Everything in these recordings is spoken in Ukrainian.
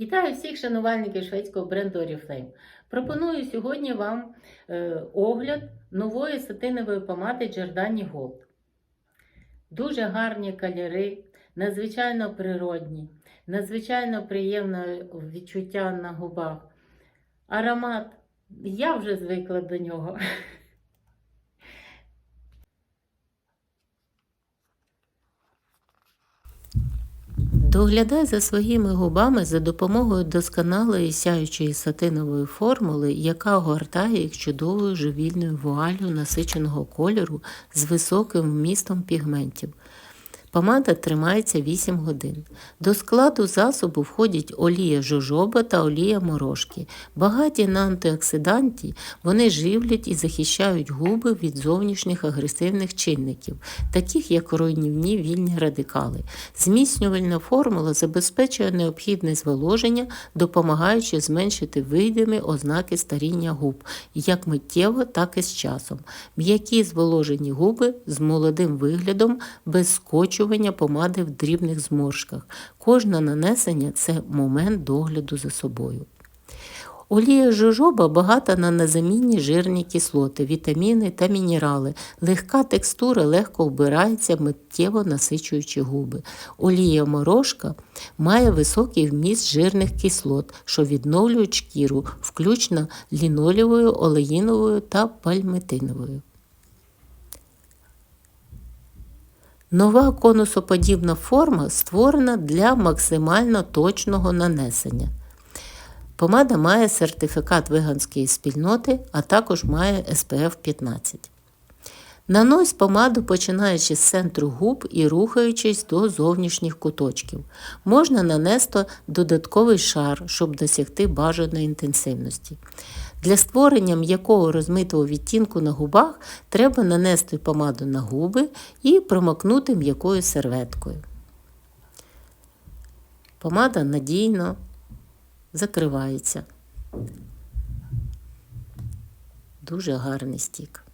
Вітаю всіх шанувальників шведського бренду Oriflame. Пропоную сьогодні вам е, огляд нової сатинової помади Giordani Gold. Дуже гарні кольори, надзвичайно природні, надзвичайно приємне відчуття на губах. Аромат, я вже звикла до нього. Доглядай за своїми губами за допомогою досконалої сяючої сатинової формули, яка огортає їх чудовою живільною вуаллю насиченого кольору з високим вмістом пігментів. Помада тримається 8 годин. До складу засобу входять олія жожоба та олія морошки. Багаті на антиоксиданти, вони живлять і захищають губи від зовнішніх агресивних чинників, таких як руйнівні вільні радикали. Зміцнювальна формула забезпечує необхідне зволоження, допомагаючи зменшити видимі ознаки старіння губ, як миттєво, так і з часом. М'які зволожені губи з молодим виглядом, без скотчу змащування помади в дрібних зморшках. Кожне нанесення це момент догляду за собою. Олія жожоба багата на незамінні жирні кислоти, вітаміни та мінерали. Легка текстура легко вбирається, миттєво насичуючи губи. Олія морошка має високий вміст жирних кислот, що відновлюють шкіру, включно лінолівою, олеїновою та пальмитиновою. Нова конусоподібна форма створена для максимально точного нанесення. Помада має сертифікат веганської спільноти, а також має SPF 15. Нанось помаду починаючи з центру губ і рухаючись до зовнішніх куточків. Можна нанести додатковий шар, щоб досягти бажаної інтенсивності. Для створення м'якого розмитого відтінку на губах треба нанести помаду на губи і промокнути м'якою серветкою. Помада надійно закривається. Дуже гарний стік.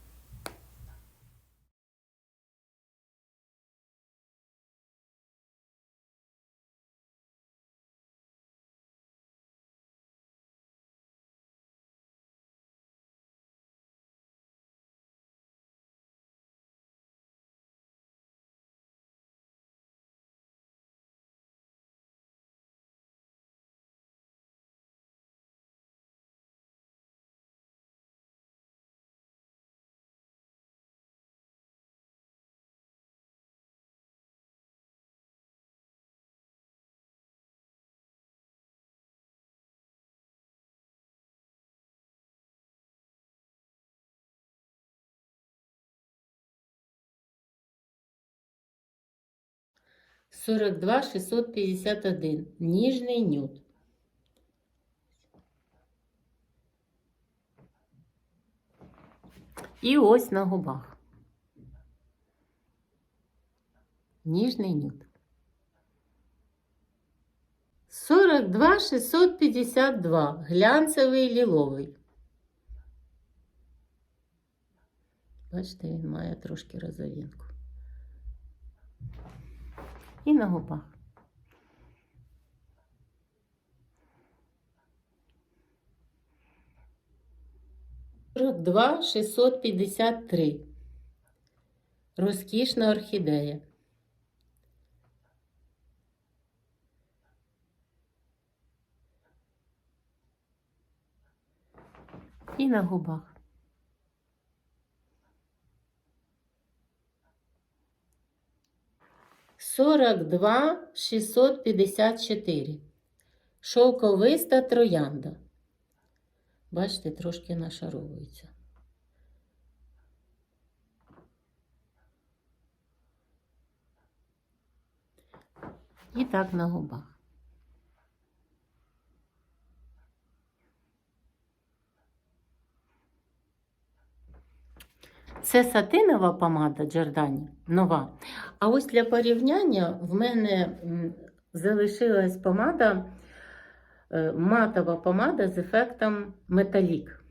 Сорок два шістсот п'ятдесят один. Ніжний нюд. І ось на губах. Ніжний нюд. 42 652. Глянцевий ліловий. Бачите, він має трошки розовинку. І на губах. Два шістсот п'ятдесят три. Розкішна орхідея. І на губах. Сорок два шістсот п'ятдесят чотири. Шовковиста троянда. Бачите, трошки нашаровується. І так на губах. Це сатинова помада Джордані, нова. А ось для порівняння в мене залишилась помада, е, матова помада з ефектом металік.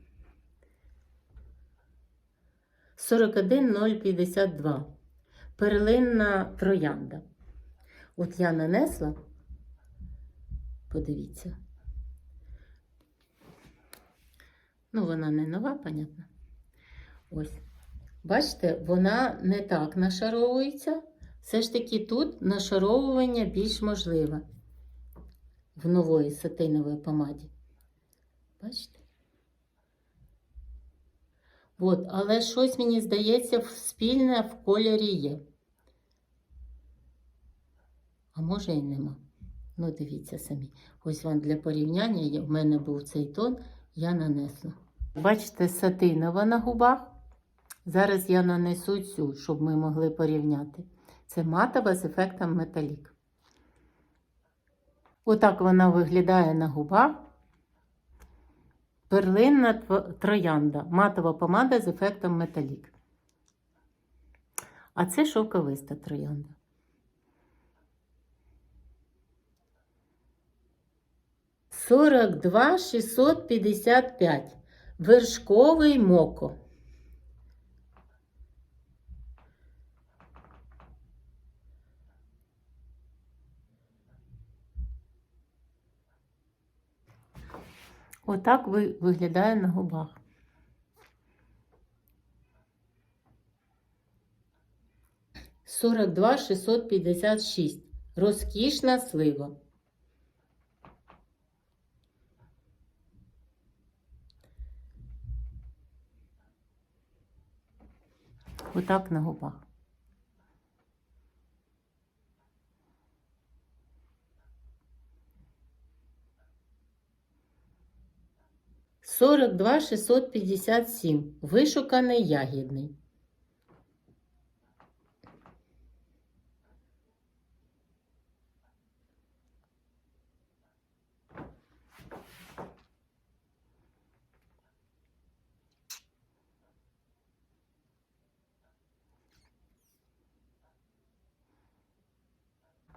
41052. Перлинна троянда. От я нанесла Подивіться. Ну, вона не нова, понятно. Ось. Бачите, вона не так нашаровується. Все ж таки тут нашаровування більш можливе в нової сатинової помаді. Бачите? От, але щось мені здається, спільне в кольорі є. А може і нема. Ну, дивіться самі. Ось вам для порівняння. В мене був цей тон, я нанесла. Бачите, сатинова на губах. Зараз я нанесу цю, щоб ми могли порівняти. Це матова з ефектом металік. Отак вона виглядає на губах. Перлинна троянда. Матова помада з ефектом металік. А це шовковиста троянда. Сорок два шістсот п'ятдесят п'ять. Вершковий моко. Отак ви- виглядає на губах. Сорок два шістсот п'ятдесят шість. Розкішна слива. Отак на губах. Сорок два шістсот п'ятдесят сім. Вишуканий ягідний.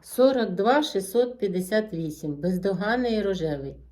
Сорок два шістсот п'ятдесят вісім. Бездоганний рожевий.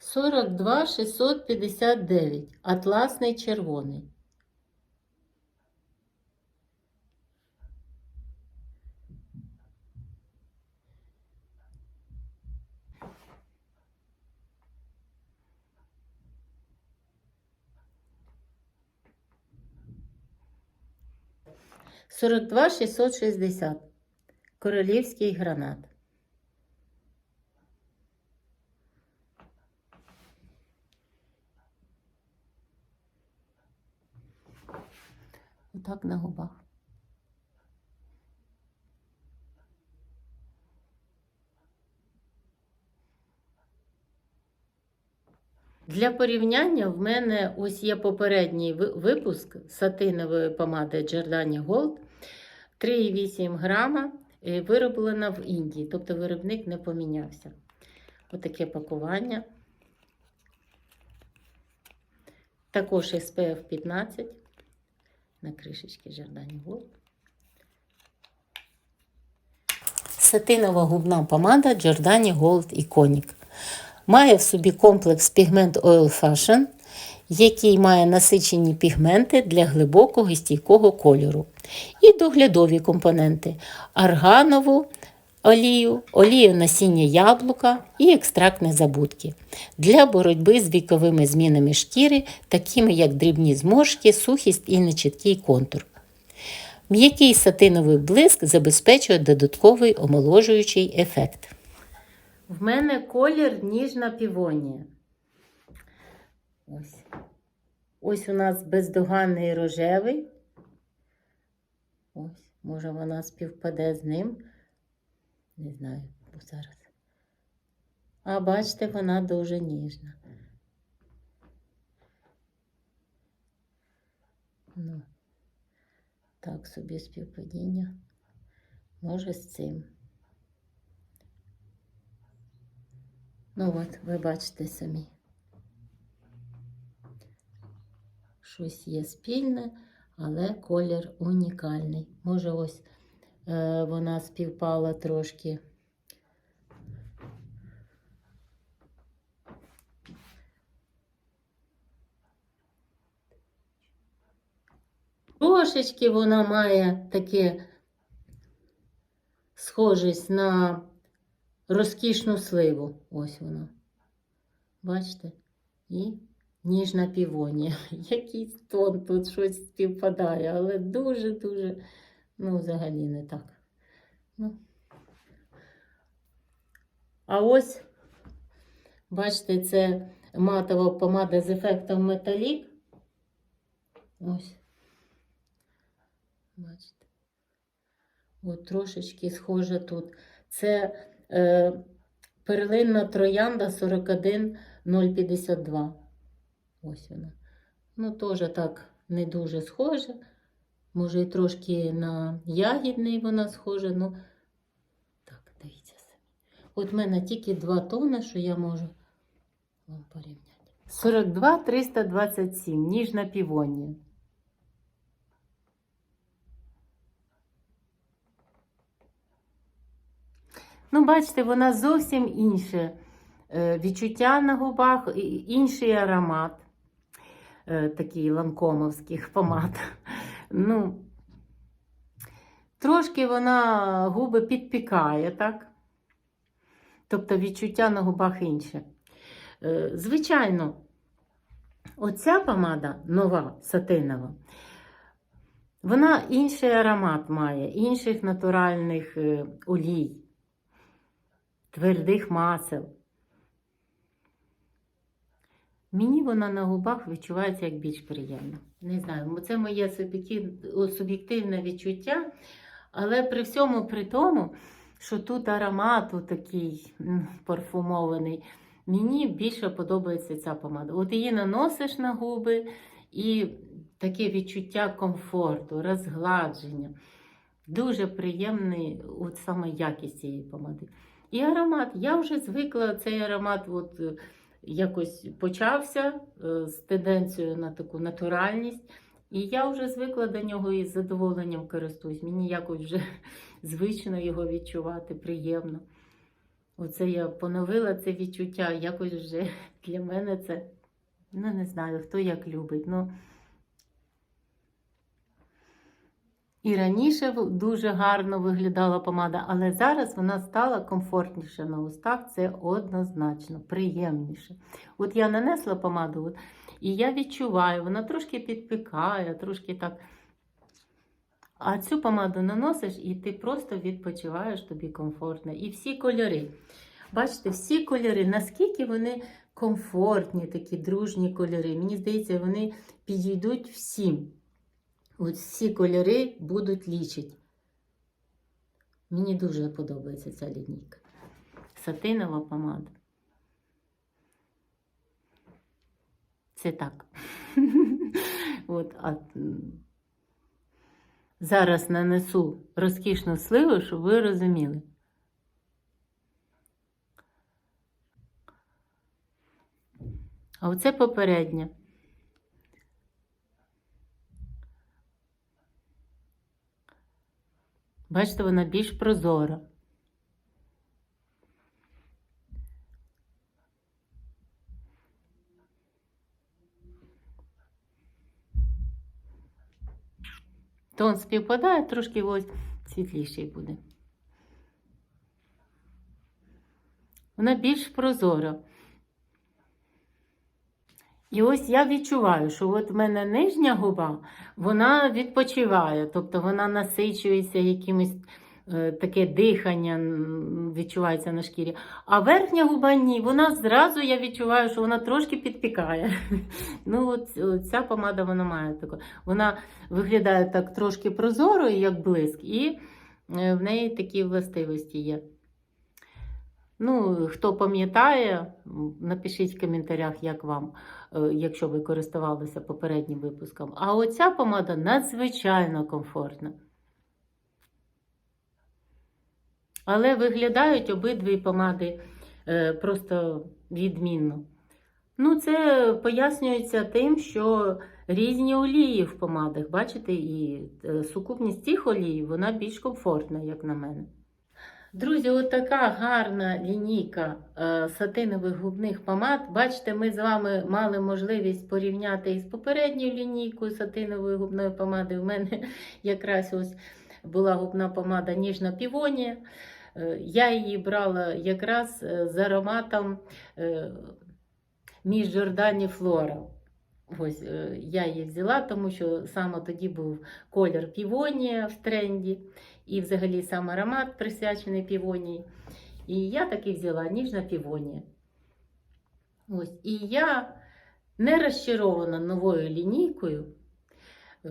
Сорок два шістсот п'ятдесят дев'ять. Атласний червоний. Сорок два шістсот шістдесят. Королівський гранат. Отак на губах. Для порівняння в мене ось є попередній випуск сатинової помади Giordani Gold 3,8 грама, е, вироблена в Індії, тобто виробник не помінявся. Отаке пакування. Також SPF 15 на кришечці Giordani Gold. Сатинова губна помада Giordani Gold Iconic. Має в собі комплекс пігмент Oil Fashion, який має насичені пігменти для глибокого і стійкого кольору. І доглядові компоненти арганову олію, олію насіння яблука і екстракт незабудки для боротьби з віковими змінами шкіри, такими як дрібні зморшки, сухість і нечіткий контур. М'який сатиновий блиск забезпечує додатковий омоложуючий ефект. В мене колір ніжна півонія. Ось. Ось у нас бездоганний рожевий. Ось, може, вона співпаде з ним. Не знаю, бо зараз. А бачите, вона дуже ніжна. Ну, так собі співпадіння. Може з цим. Ну от, ви бачите самі. Щось є спільне, але колір унікальний. Може, ось вона співпала трошки. Трошечки вона має таке схожість на розкішну сливу. Ось вона. Бачите? І ніжна півонія. Якийсь тон тут щось співпадає, але дуже-дуже, ну, взагалі не так. Ну. А ось, бачите, це матова помада з ефектом металік. Ось. Бачите. От трошечки схоже тут. Це е, перлинна троянда 41052. Ось вона. Ну, теж так не дуже схоже. Може, і трошки на ягідний вона схожа. Ну, так, дивіться самі. От в мене тільки два тони, що я можу вам порівняти. 42 327. Ніжна півонія. Ну, бачите, вона зовсім інше е, відчуття на губах, інший аромат, е, такий ланкомовських помад. Ну, трошки вона губи підпікає, так? Тобто відчуття на губах інше. Е, Звичайно, оця помада нова, сатинова, вона інший аромат має, інших натуральних е, олій твердих масел. Мені вона на губах відчувається як більш приємно. Не знаю, це моє суб'єктивне відчуття, але при всьому при тому, що тут аромат такий парфумований, мені більше подобається ця помада. От її наносиш на губи і таке відчуття комфорту, розгладження. Дуже приємний от саме якість цієї помади. І аромат. Я вже звикла цей аромат от, якось почався е, з тенденцією на таку натуральність. І я вже звикла до нього і з задоволенням користуюсь. Мені якось вже звично його відчувати, приємно. Оце я поновила це відчуття. Якось вже для мене це, ну не знаю, хто як любить. Ну, І раніше дуже гарно виглядала помада, але зараз вона стала комфортніше на устах. Це однозначно, приємніше. От я нанесла помаду, от, і я відчуваю, вона трошки підпікає, трошки так. А цю помаду наносиш, і ти просто відпочиваєш тобі комфортно. І всі кольори. Бачите, всі кольори, наскільки вони комфортні, такі дружні кольори. Мені здається, вони підійдуть всім. От всі кольори будуть лічити. Мені дуже подобається ця лінійка. Сатинова помада. Це так. От, а, зараз нанесу розкішну сливу, щоб ви розуміли. А оце попереднє. Бачите, вона більш прозора. Тон співпадає, трошки ось світліший буде. Вона більш прозора. І ось я відчуваю, що от в мене нижня губа, вона відпочиває, тобто вона насичується якимось е, таке дихання відчувається на шкірі. А верхня губа ні, вона зразу я відчуваю, що вона трошки підпікає. Ну, от, от ця помада вона має таке. Вона виглядає так трошки прозорою, як блиск, і е, в неї такі властивості є. Ну, хто пам'ятає, напишіть в коментарях, як вам, е, якщо ви користувалися попереднім випуском. А оця помада надзвичайно комфортна. Але виглядають обидві помади е, просто відмінно. Ну, це пояснюється тим, що різні олії в помадах. Бачите, і е, сукупність цих олій вона більш комфортна, як на мене. Друзі, от така гарна лінійка е, сатинових губних помад. Бачите, ми з вами мали можливість порівняти із попередньою лінійкою сатинової губної помади. У мене якраз ось була губна помада ніжна півонія. Е, Я її брала якраз е, з ароматом між Джордані Флора. Ось я її взяла, тому що саме тоді був колір півонія в тренді, і взагалі сам аромат присвячений півонії. І я таки взяла ніжна півонія. Ось. І я не розчарована новою лінійкою. Е,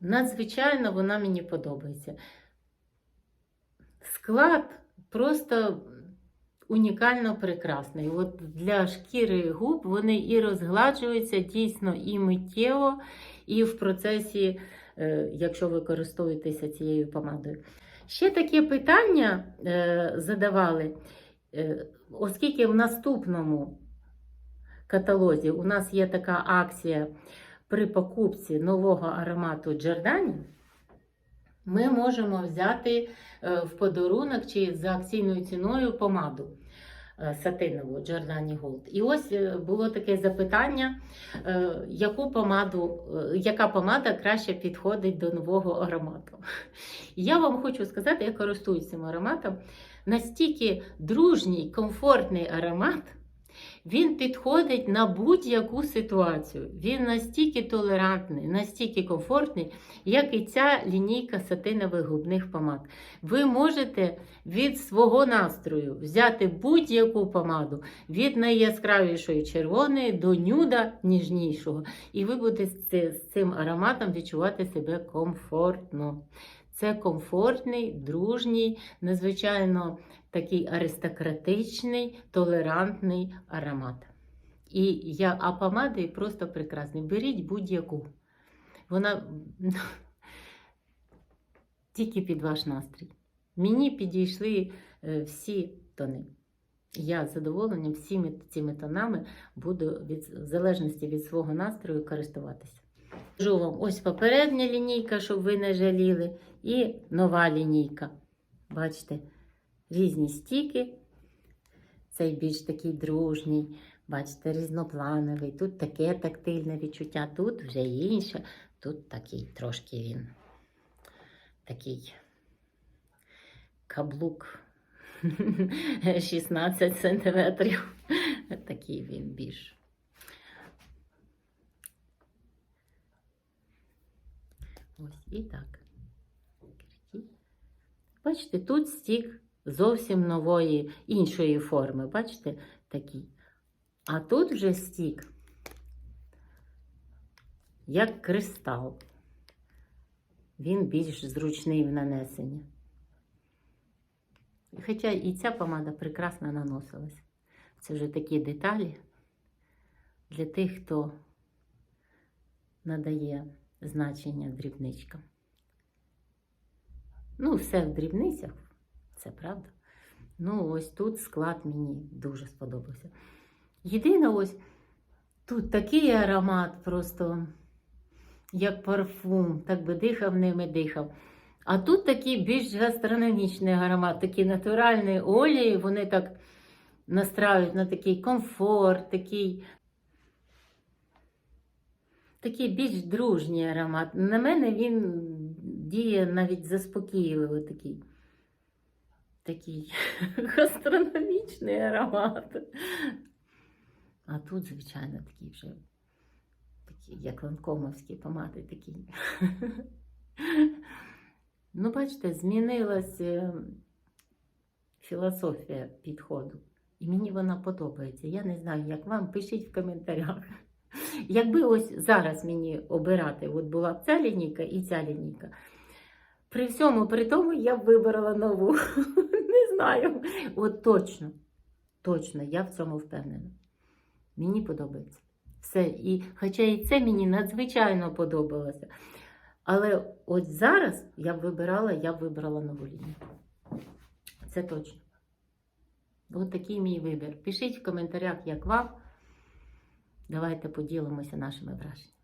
Надзвичайно вона мені подобається. Склад просто унікально прекрасний. От для шкіри губ вони і розгладжуються дійсно і миттєво, і в процесі, якщо ви користуєтеся цією помадою. Ще таке питання е, задавали, е, оскільки в наступному каталозі у нас є така акція при покупці нового аромату Джордані, ми можемо взяти е, в подарунок чи за акційною ціною помаду е, сатинову Джордані Голд. І ось е, було таке запитання, е, яку помаду, е, яка помада краще підходить до нового аромату. Я вам хочу сказати, я користуюсь цим ароматом. Настільки дружній, комфортний аромат. Він підходить на будь-яку ситуацію. Він настільки толерантний, настільки комфортний, як і ця лінійка сатинових губних помад. Ви можете від свого настрою взяти будь-яку помаду, від найяскравішої червоної до нюда ніжнішого. І ви будете з цим ароматом відчувати себе комфортно. Це комфортний, дружній, надзвичайно такий аристократичний, толерантний аромат. І я, а помади просто прекрасні. Беріть будь-яку. Вона тільки під ваш настрій. Мені підійшли е, всі тони. Я з задоволенням всіми цими тонами буду від, в залежності від свого настрою користуватися. Кажу вам, ось попередня лінійка, щоб ви не жаліли, і нова лінійка. Бачите, різні стіки. Цей більш такий дружній, бачите, різноплановий. Тут таке тактильне відчуття, тут вже інше. Тут такий трошки він такий каблук 16 сантиметрів. Такий він більш. Ось і так. Бачите, тут стік зовсім нової, іншої форми. Бачите, такий. А тут вже стік, як кристал. Він більш зручний в нанесенні. Хоча і ця помада прекрасно наносилась. Це вже такі деталі для тих, хто надає значення дрібничкам. Ну, все в дрібницях, це правда. Ну, ось тут склад мені дуже сподобався. Єдине, ось тут такий аромат, просто як парфум, так би дихав ними дихав. А тут такий більш гастрономічний аромат, такі натуральні олії, вони так настраюють на такий комфорт, такий, такий більш дружній аромат. На мене він діє навіть заспокійливо такий. Такий гастрономічний аромат. А тут, звичайно, такий вже такий, як ланкомовські помади такі. Ну, бачите, змінилася філософія підходу. І мені вона подобається. Я не знаю, як вам, пишіть в коментарях. Якби ось зараз мені обирати, от була б ця лінійка і ця лінійка. При всьому, при тому, я б вибрала нову. Знаю. От точно, точно, я в цьому впевнена. Мені подобається. Все. І, хоча і це мені надзвичайно подобалося. Але от зараз я б вибирала, я б вибрала нову лінійку. Це точно. От такий мій вибір. Пишіть в коментарях, як вам. Давайте поділимося нашими враженнями.